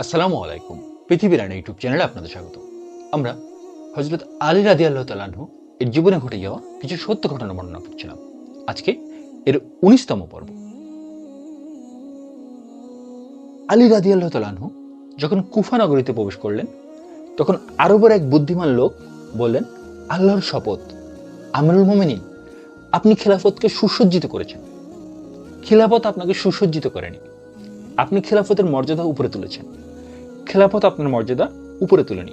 আসসালামু আলাইকুম। পৃথিবীর আইন ইউটিউব চ্যানেলে আপনাদের স্বাগত। আমরা হজরত আলী রাদি আল্লাহ তালাহু এর জীবনে ঘটে যাওয়া কিছু সত্য ঘটনা বর্ণনা করছিলাম। আজকে এর উনিশতম পর্ব। আলী রাদি আল্লাহ তালাহু যখন কুফা নগরীতে প্রবেশ করলেন, তখন আরবের এক বুদ্ধিমান লোক বললেন, আল্লাহর শপথ, আমিরুল মোমিনিন, আপনি খেলাফতকে সুসজ্জিত করেছেন। খিলাফত আপনাকে সুসজ্জিত করেনি। আপনি খেলাফতের মর্যাদা উপরে তুলেছেন। খেলাফত আপনার মর্যাদা উপরে তুলেনি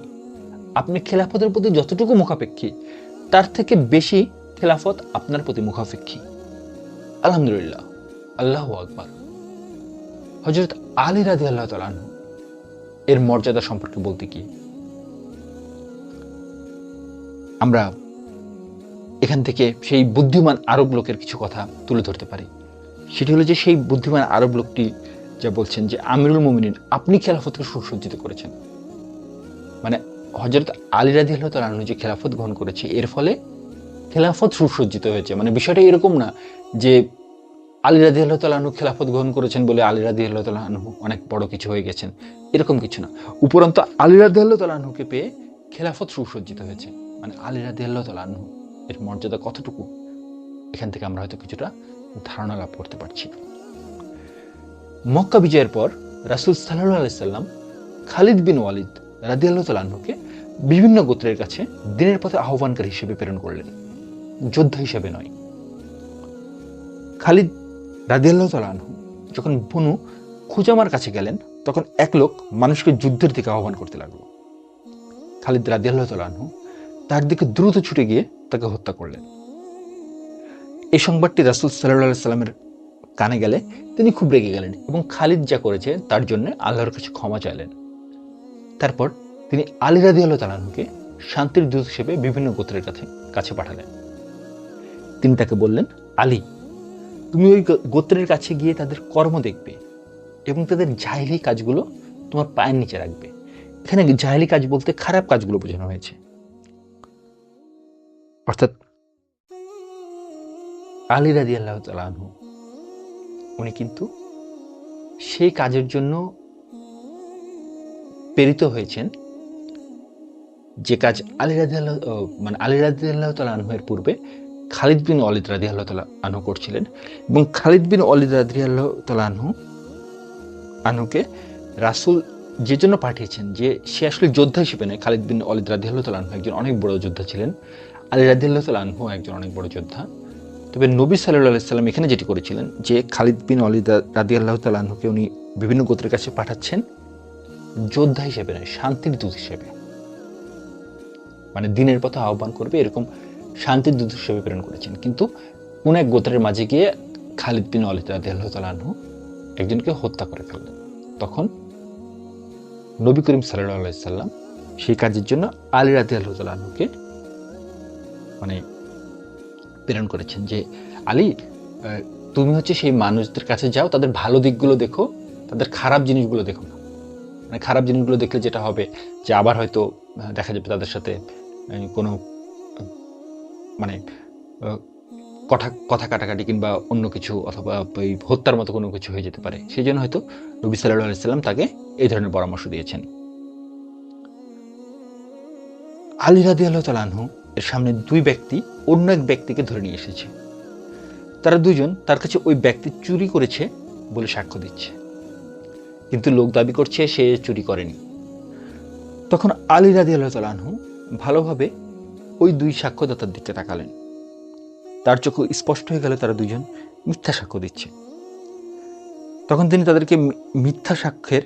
আপনি খেলাফতের প্রতি যতটুকু মুখাপেক্ষী, তার থেকে বেশি খেলাফত আপনার প্রতি মুখাপেক্ষী। আলহামদুলিল্লাহ। আল্লাহ আকবার। হজরত আলী রাজি আল্লাহ তালাহ এর মর্যাদা সম্পর্কে বলতে কি? আমরা এখান থেকে সেই বুদ্ধিমান আরব লোকের কিছু কথা তুলে ধরতে পারি। সেটি হলো যে সেই বুদ্ধিমান আরব লোকটি যা বলছেন যে আমিরুল মোমিনিন, আপনি খেলাফতকে সুসজ্জিত করেছেন। মানে হজরত আলী রাজি আল্লাহ যে খেলাফত গ্রহণ করেছে, এর ফলে খেলাফত সুসজ্জিত হয়েছে। মানে বিষয়টা এরকম না যে আলী রাজি আল্লাহ তালু খেলাফত গ্রহণ করেছেন বলে আলী রাজি আল্লাহ তালু অনেক বড় কিছু হয়ে গেছেন। এরকম কিছু না। উপরন্ত আলী রাজি আল্লাহ তালুকে পেয়ে খেলাফত সুসজ্জিত হয়েছে। মানে আলী রাজি আল্লাহ তালু এর মর্যাদা কতটুকু? এখান থেকে আমরা হয়তো কিছুটা ধারণা লাভ করতে পারছি। মক্কা বিজয়ের পর রাসুল সাল্লাহ আলাইসাল্লাম খালিদ বিন ওয়ালিদ রাদিয়াল্লাহ তালাহুকে বিভিন্ন গোত্রের কাছে দিনের পথে আহ্বানকারী হিসেবে প্রেরণ করলেন। যোদ্ধা হিসেবে নয়। খালিদ রাদিয়াল্লাহ তালাহু যখন বনু খুজামার কাছে গেলেন, তখন এক লোক মানুষকে যুদ্ধের দিকে আহ্বান করতে লাগল। খালিদ রাদিয়াল্লাহ তালাহু তার দিকে দ্রুত ছুটে গিয়ে তাকে হত্যা করলেন। এই সংবাদটি রাসুল সাল্লাহ সাল্লামের কানে গেলে তিনি খুব রেগে গেলেন এবং খালিদ যা করেছে তার জন্য আল্লাহর কাছে ক্ষমা চাইলেন। তারপর তিনি আলী রাদি আল্লাহ শান্তির দূত হিসেবে বিভিন্ন গোত্রের কাছে কাছে পাঠালেন। তিনি তাকে বললেন, আলী, তুমি ওই গোত্রের কাছে গিয়ে তাদের কর্ম দেখবে এবং তাদের জাহিলি কাজগুলো তোমার পায়ের নিচে রাখবে। এখানে জাহিলি কাজ বলতে খারাপ কাজগুলো বোঝানো হয়েছে। অর্থাৎ আলী রাদি আল্লাহ তালাহু উনি কিন্তু সেই কাজের জন্য প্রেরিত হয়েছেন। যে কাজ আলী রাজি আল্লাহ মানে আলী রাজি আল্লাহ তালাহের পূর্বে খালিদ বিন অলিদ রাদি আল্লাহ তালা আনহু করছিলেন এবং খালিদ বিন অলিদ রাদি আল্লাহ তালা আনহু, আনহুকে রাসুল যে জন্য পাঠিয়েছেন, যে সে আসলে যোদ্ধা হিসেবে নয়, খালিদ বিন অলিদ রাদি আল্লাহ তালা আনহু একজন অনেক বড় যোদ্ধা ছিলেন। আলী রাদি আল্লাহ তালা আনহু একজন অনেক বড় যোদ্ধা। তবে নবী সাল্লাহ সাল্লাম এখানে যেটি করেছিলেন যে খালিদ বিন অলিদ রাদি আল্লাহ তালাহুকে উনি বিভিন্ন গোত্রের কাছে পাঠাচ্ছেন যোদ্ধা হিসেবে নয় শান্তির দূত হিসেবে। মানে দিনের পথে আহ্বান করবে, এরকম শান্তির দূত হিসেবে প্রেরণ করেছেন। কিন্তু কোন এক গোত্রের মাঝে গিয়ে খালিদ বিন অলিদ রাদি আল্লাহ তালাহু একজনকে হত্যা করে ফেললেন। তখন নবী করিম সাল্লাহ সাল্লাম সেই কাজের জন্য আলী রাদি আল্লাহ তালাহুকে মানে প্রেরণ করেছেন যে, আলী তুমি হচ্ছে সেই মানুষদের কাছে যাও, তাদের ভালো দিকগুলো দেখো, তাদের খারাপ জিনিসগুলো দেখো না। মানে খারাপ জিনিসগুলো দেখলে যেটা হবে যে, আবার হয়তো দেখা যাবে তাদের সাথে কোনো মানে কথা কথা কাটাকাটি কিংবা অন্য কিছু অথবা ওই হত্যার মতো কোনো কিছু হয়ে যেতে পারে। সেই জন্য হয়তো নবী সাল্লাহ আলাইসাল্লাম তাকে এই ধরনের পরামর্শ দিয়েছেন। আলী রাদি আল্লাহ তালাহু এর সামনে দুই ব্যক্তি, অন্য এক ব্যক্তিকে ধরে নিয়ে এসেছে। তারা দুজন তার কাছে ওই ব্যক্তি চুরি করেছে বলে সাক্ষ্য দিচ্ছে। কিন্তু লোক দাবি করছে সে চুরি করেনি। তখন আলী রাদি আল্লাহ তালাহু ভালোভাবে ওই দুই সাক্ষ্যদাতার দিকে তাকালেন। তার চোখ স্পষ্ট হয়ে গেল তারা দুজন মিথ্যা সাক্ষ্য দিচ্ছে। তখন তিনি তাদেরকে মিথ্যা সাক্ষ্যের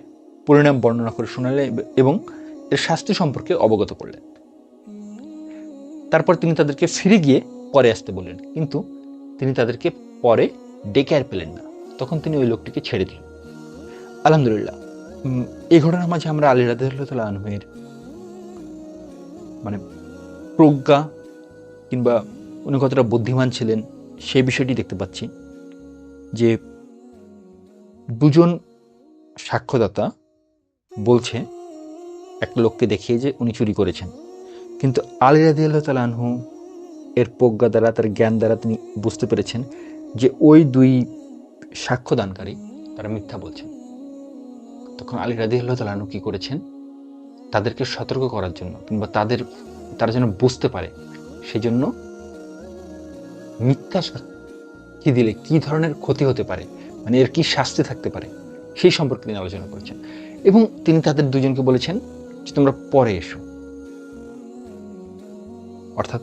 পরিণাম বর্ণনা করে শোনালেন এবং এর শাস্তি সম্পর্কে অবগত করলেন। তারপর তিনি তাদেরকে ফিরে গিয়ে পরে আসতে বললেন। কিন্তু তিনি তাদেরকে পরে ডেকে আর পেলেন না। তখন তিনি ওই লোকটিকে ছেড়ে দিলেন। আলহামদুলিল্লাহ এই ঘটনার মাঝে আমরা আলী রাদিল্লাহ আনহের মানে প্রজ্ঞা কিংবা উনি কতটা বুদ্ধিমান ছিলেন সেই বিষয়টি দেখতে পাচ্ছি যে দুজন সাক্ষ্যদাতা বলছে একটা লোককে দেখিয়ে যে উনি চুরি করেছেন। কিন্তু আলী রাজি আল্লাহ তালাহু এর প্রজ্ঞা দ্বারা, তার জ্ঞান দ্বারা তিনি বুঝতে পেরেছেন যে ওই দুই সাক্ষ্যদানকারী তারা মিথ্যা বলছেন। তখন আলী রাদি আল্লাহ তালাহনু কী করেছেন? তাদেরকে সতর্ক করার জন্য কিংবা তাদের, তারা যেন বুঝতে পারে সেই জন্য মিথ্যা সাক্ষী দিলে, কি ধরনের ক্ষতি হতে পারে মানে এর কি শাস্তি থাকতে পারে সেই সম্পর্কে তিনি আলোচনা করেছেন। এবং তিনি তাদের দুজনকে বলেছেন যে তোমরা পরে এসো। অর্থাৎ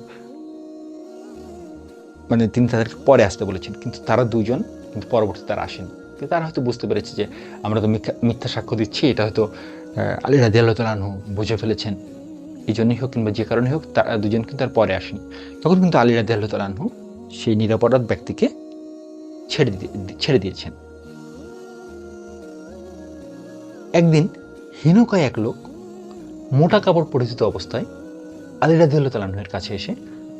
মানে তিনি তাদেরকে পরে আসতে বলেছেন, কিন্তু তারা দুজন কিন্তু পরবর্তী তারা আসেনি। কিন্তু তারা হয়তো বুঝতে পেরেছে যে আমরা তো মিথ্যা সাক্ষ্য দিচ্ছি, এটা হয়তো আলী রাজি আল্লাহ বুঝে ফেলেছেন। এই জন্যই হোক কিংবা যে কারণে হোক, তারা দুজন কিন্তু আর পরে আসেনি। তখন কিন্তু আলী রাজি আল্লাহ তালু সেই নিরাপরাধ ব্যক্তিকে ছেড়ে দিয়ে ছেড়ে দিয়েছেন। একদিন হীনকায় এক লোক মোটা কাপড় পরিচিত অবস্থায় আলী রাজি আল্লাহ তালাহের কাছে এসে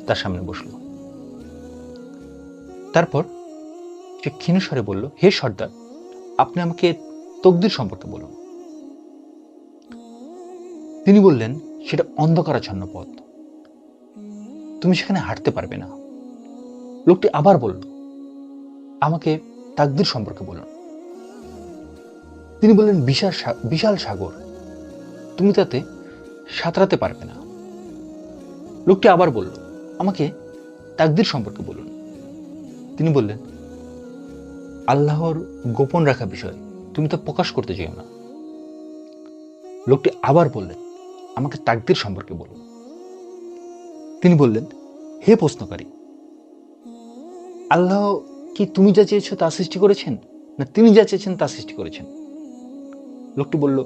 তার সামনে বসল। তারপর সে ক্ষীণস্বরে বলল, হে সর্দার, আপনি আমাকে তকদির সম্পর্কে বলুন। তিনি বললেন, সেটা অন্ধকারাচ্ছন্ন পথ। তুমি সেখানে হাঁটতে পারবে না। লোকটি আবার বলল, আমাকে তাকদির সম্পর্কে বলুন। তিনি বললেন, বিশাল বিশাল সাগর, তুমি তাতে সাঁতরাতে পারবে না। লোকটি আবার বলল, আমাকে তাকদির সম্পর্কে বলুন। তিনি বললেন, আল্লাহর গোপন রাখা বিষয়, তুমি তো প্রকাশ করতে চাও না। লোকটি আবার বললেন, আমাকে তাকদির সম্পর্কে বলুন। তিনি বললেন, হে প্রশ্নকারী, আল্লাহ কি তুমি যা চেয়েছো তা সৃষ্টি করেছেন, না তিনি যা চেয়েছেন তা সৃষ্টি করেছেন? লোকটি বলল,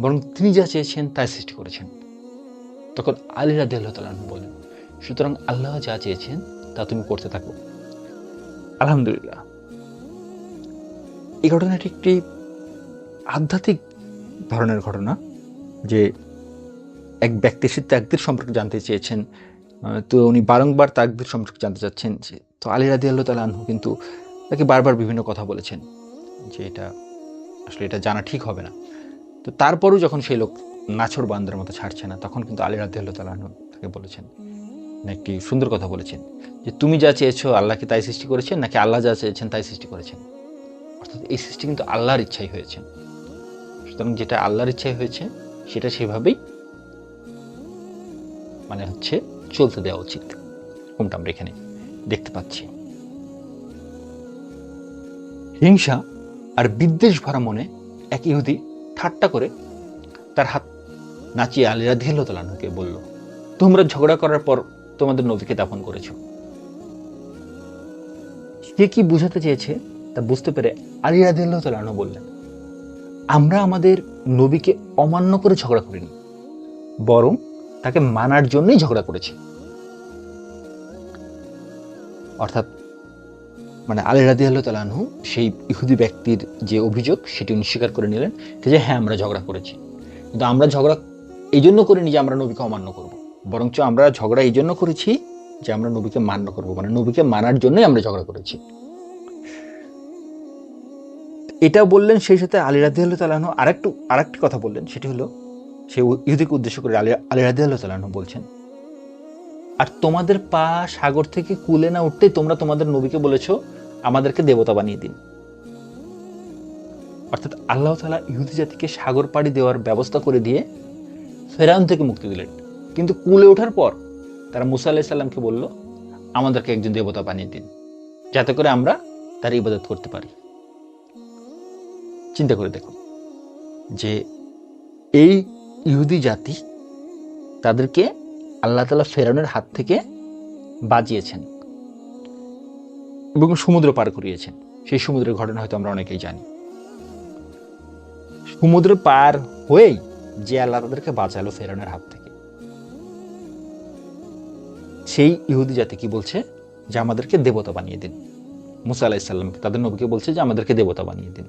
বরং তিনি যা চেয়েছেন তাই সৃষ্টি করেছেন। তখন আলী রাদি আল্লাহ তালন বললেন সুতরাং আল্লাহ যা চেয়েছেন, তা তুমি করতে থাকো। আলহামদুলিল্লাহ। এই ঘটনাটি একটি আধ্যাত্মিক ধরনের ঘটনা, যে এক ব্যক্তি সে তাকদির সম্পর্কে জানতে চেয়েছেন তো উনি বারংবার তাকদির সম্পর্কে জানতে চাচ্ছেন যে, তো আলী রাদি আল্লাহ তালা আনহু কিন্তু তাকে বারবার বিভিন্ন কথা বলেছেন, যে এটা আসলে এটা জানা ঠিক হবে না। তো তারপরও যখন সেই লোক নাছর বান্দার মতো ছাড়ছে না। তখন কিন্তু আলী রাদি আল্লাহ তালা আনহু তাকে বলেছেন একটি সুন্দর কথা বলেছেন, যে তুমি যা চেয়েছো আল্লাহকে তাই সৃষ্টি করেছেন, নাকি আল্লাহ যা চেয়েছেন তাই সৃষ্টি করেছেন? অর্থাৎ এই সৃষ্টি কিন্তু আল্লাহর ইচ্ছাই হয়েছে। সুতরাং যেটা আল্লাহর ইচ্ছাই হয়েছে, সেটা সেভাবেই মানে হচ্ছে চলতে দেওয়া উচিত। কোনটা আমরা এখানে দেখতে পাচ্ছি। হিংসা আর বিদ্বেষ ভরা মনে এক ইহুদি ঠাট্টা করে তার হাত নাচিয়ে আলিরা দিল তালানুকে, বলল, তোমরা ঝগড়া করার পর তোমাদের নবীকে দাফন করেছ। সে কি বুঝাতে চেয়েছে তা বুঝতে পেরে আলী রাদিল্লাহ তালানো বললেন, আমরা আমাদের নবীকে অমান্য করে ঝগড়া করিনি, বরং তাকে মানার জন্যই ঝগড়া করেছি। অর্থাৎ মানে আলী রাদি আল্লাহ তালানহু সেই ইহুদি ব্যক্তির যে অভিযোগ, সেটি উনি স্বীকার করে নিলেন যে হ্যাঁ আমরা ঝগড়া করেছি। কিন্তু আমরা ঝগড়া এই জন্য করিনি যে আমরা নবীকে অমান্য করব। বরঞ্চ আমরা ঝগড়া এই জন্য করেছি যে আমরা নবীকে মান্য করব। মানে নবীকে মানার জন্যই আমরা ঝগড়া করেছি। এটা বললেন সেই সাথে আলী রাদি আল্লাহ তালাহ আরেকটু, আরেকটি কথা বললেন, সেটি হলো সে ইহুদিকে উদ্দেশ্য করে আলী আলী রাদি আল্লাহ তালাহ বলছেন, আর তোমাদের পা সাগর থেকে কুলে না উঠতে তোমরা তোমাদের নবীকে বলেছ, আমাদেরকে দেবতা বানিয়ে দিন। অর্থাৎ আল্লাহ তালা ইহুদি জাতিকে সাগর পাড়ি দেওয়ার ব্যবস্থা করে দিয়ে ফেরাউন থেকে মুক্তি দিলেন। কিন্তু কুলে ওঠার পর তারা মুসা আলাহ সাল্লামকে বলল, আমাদেরকে একজন দেবতা বানিয়ে দিন, যাতে করে আমরা তার ইবাদত করতে পারি। চিন্তা করে দেখুন যে এই ইহুদি জাতি তাদেরকে আল্লাহ তালা ফেরাউনের হাত থেকে বাঁচিয়েছেন এবং সমুদ্র পার করিয়েছেন। সেই সমুদ্রের ঘটনা হয়তো আমরা অনেকেই জানি। সমুদ্র পার হয়েই যে আল্লাহ তাদেরকে বাঁচালো ফেরাউনের হাত থেকে। সেই ইহুদি জাতি কি বলছে? যে আমাদেরকে দেবতা বানিয়ে দিন। মুসা আলাহিসাল্লামকে তাদের নবীকে বলছে যে আমাদেরকে দেবতা বানিয়ে দিন।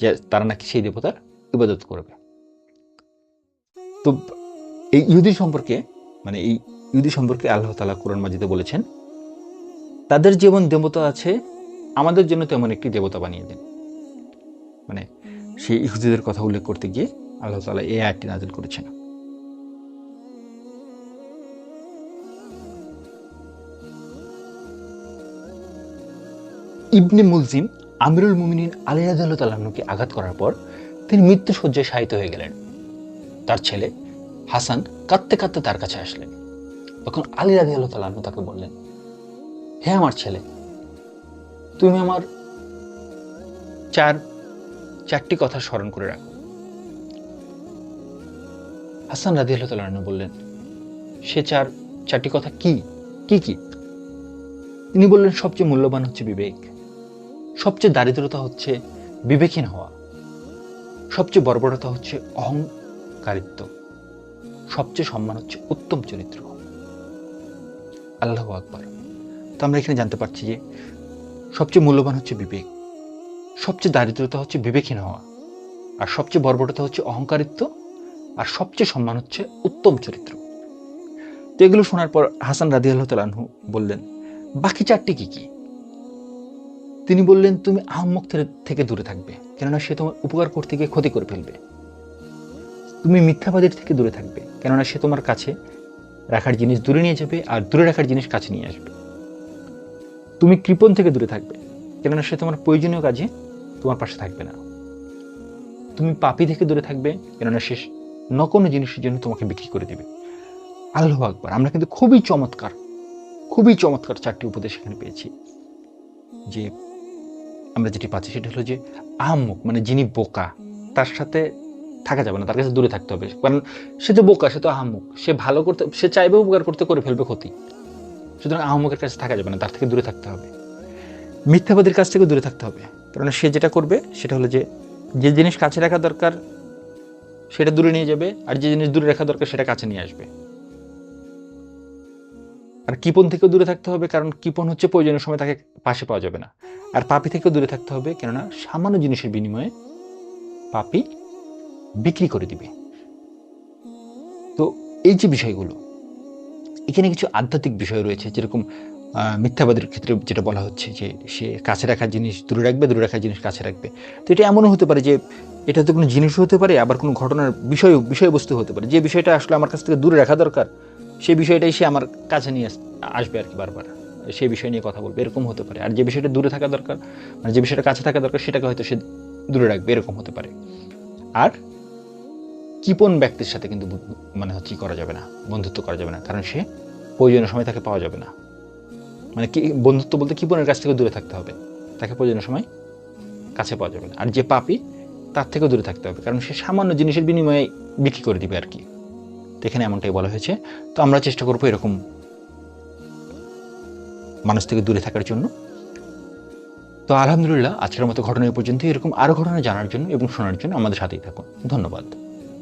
যে তারা নাকি সেই দেবতার ইবাদত করবে। তো এই ইহুদি সম্পর্কে মানে এই ইহুদি সম্পর্কে আল্লাহ তালা কোরআন মাজিদে বলেছেন, তাদের যেমন দেবতা আছে, আমাদের জন্য তেমন একটি দেবতা বানিয়ে দিন। মানে সেই ইহুদিদের কথা উল্লেখ করতে গিয়ে আল্লাহ তালা এই আয়াতটি নাজিল করেছেন। ইবনে মুলজিম আমিরুল মুমিনিন আলী রাজু তাল্লাহকে আঘাত করার পর তিনি মৃত্যু শয্যায় শায়িত হয়ে গেলেন। তার ছেলে হাসান কাঁদতে কাঁদতে তার কাছে আসলেন। তখন আলী রাজি আল্লাহ তালা তাকে বললেন, হে আমার ছেলে, তুমি আমার চার চারটি কথা স্মরণ করে রাখো। হাসান রাজি আল্লাহ বললেন, সে চার, চারটি কথা কি? কি কি? তিনি বললেন, সবচেয়ে মূল্যবান হচ্ছে বিবেক। সবচেয়ে দারিদ্রতা হচ্ছে বিবেকহীন হওয়া। সবচেয়ে বর্বরতা হচ্ছে অহংকারিত্ব। সবচেয়ে সম্মান হচ্ছে উত্তম চরিত্র। আল্লাহ আকবর। তো আমরা এখানে জানতে পারছি যে সবচেয়ে মূল্যবান হচ্ছে বিবেক। সবচেয়ে দারিদ্রতা হচ্ছে বিবেকহীন হওয়া, আর সবচেয়ে বর্বরতা হচ্ছে অহংকারিত্ব, আর সবচেয়ে সম্মান হচ্ছে উত্তম চরিত্র। তো এগুলো শোনার পর হাসান রাদি আল্লাহ তালাহু বললেন, বাকি চারটি কি কি? তিনি বললেন, তুমি আহম্মক থেকে দূরে থাকবে, কেননা সে তোমার উপকার করতে গিয়ে ক্ষতি করে ফেলবে। তুমি মিথ্যাবাদীর থেকে দূরে থাকবে, কেননা সে তোমার কাছে রাখার জিনিস দূরে নিয়ে যাবে আর দূরে রাখার জিনিস কাছে নিয়ে আসবে। তুমি কৃপণ থেকে দূরে থাকবে, কেননা সে তোমার প্রয়োজনীয় কাজে তোমার পাশে থাকবে না। তুমি পাপি থেকে দূরে থাকবে, কেননা সে ন কোনো জিনিসের জন্য তোমাকে বিক্রি করে দেবে। আল্লাহ আকবর, আমরা কিন্তু খুবই চমৎকার খুবই চমৎকার চারটি উপদেশ এখানে পেয়েছি। যে আমরা যেটি পাচ্ছি সেটি হলো যে আহম্মুক মানে যিনি বোকা, তার সাথে থাকা যাবে না, তার কাছে দূরে থাকতে হবে। কারণ সে তো বোকা, সে তো আহম্মুক সে ভালো করতে, সে চাইবে উপকার করতে, করে ফেলবে ক্ষতি। সুতরাং আহম্মুকের কাছে থাকা যাবে না, তার থেকে দূরে থাকতে হবে। মিথ্যাবাদীর কাছ থেকে দূরে থাকতে হবে। কারণ সে যেটা করবে সেটা হলো যে যে জিনিস কাছে রাখা দরকার সেটা দূরে নিয়ে যাবে, আর যে জিনিস দূরে রাখা দরকার সেটা কাছে নিয়ে আসবে। আর কিপন থেকেও দূরে থাকতে হবে, কারণ কিপন হচ্ছে প্রয়োজনীয় সময় তাকে পাশে পাওয়া যাবে না। আর পাপি থেকেও দূরে থাকতে হবে, কেননা সামান্য জিনিসের বিনিময়ে পাপি বিক্রি করে দিবে। তো এই যে বিষয়গুলো, এখানে কিছু আধ্যাত্মিক বিষয় রয়েছে, যেরকম মিথ্যাবাদের ক্ষেত্রে যেটা বলা হচ্ছে যে সে কাছে রাখার জিনিস, দূরে রাখবে, দূরে রাখার জিনিস কাছে রাখবে। তো এটা এমনও হতে পারে যে এটা তো কোনো জিনিসও হতে পারে, আবার কোনো ঘটনার বিষয়, বিষয়বস্তু হতে পারে। যে বিষয়টা আসলে আমার কাছ থেকে দূরে রাখা দরকার সেই বিষয়টাই সে আমার কাছে নিয়ে আসবে আর কি বারবার। সেই বিষয় নিয়ে কথা বলবে, এরকম হতে পারে। আর যে বিষয়টা দূরে থাকা দরকার মানে যে বিষয়টা কাছে থাকা দরকার, সেটাকে হয়তো সে দূরে রাখবে, এরকম হতে পারে। আর কিপন ব্যক্তির সাথে কিন্তু মানে হচ্ছে করা যাবে না, বন্ধুত্ব করা যাবে না, কারণ সে প্রয়োজনীয় সময় তাকে পাওয়া যাবে না। মানে কি, বন্ধুত্ব বলতে কিপনের কাছ থেকে দূরে থাকতে হবে? তাকে প্রয়োজনের সময় কাছে পাওয়া যাবে আর যে পাপি, তার থেকেও দূরে থাকতে হবে। কারণ সে সামান্য জিনিসের বিনিময়ে বিক্রি করে দিবে আর কি। এখানে এমনটাই বলা হয়েছে। তো আমরা চেষ্টা করব এরকম মানুষ থেকে দূরে থাকার জন্য। তো আলহামদুলিল্লাহ, আজকের মতো ঘটনা পর্যন্ত এরকম আরও ঘটনা জানার জন্য এবং শোনার জন্য আমাদের সাথেই থাকুন। ধন্যবাদ।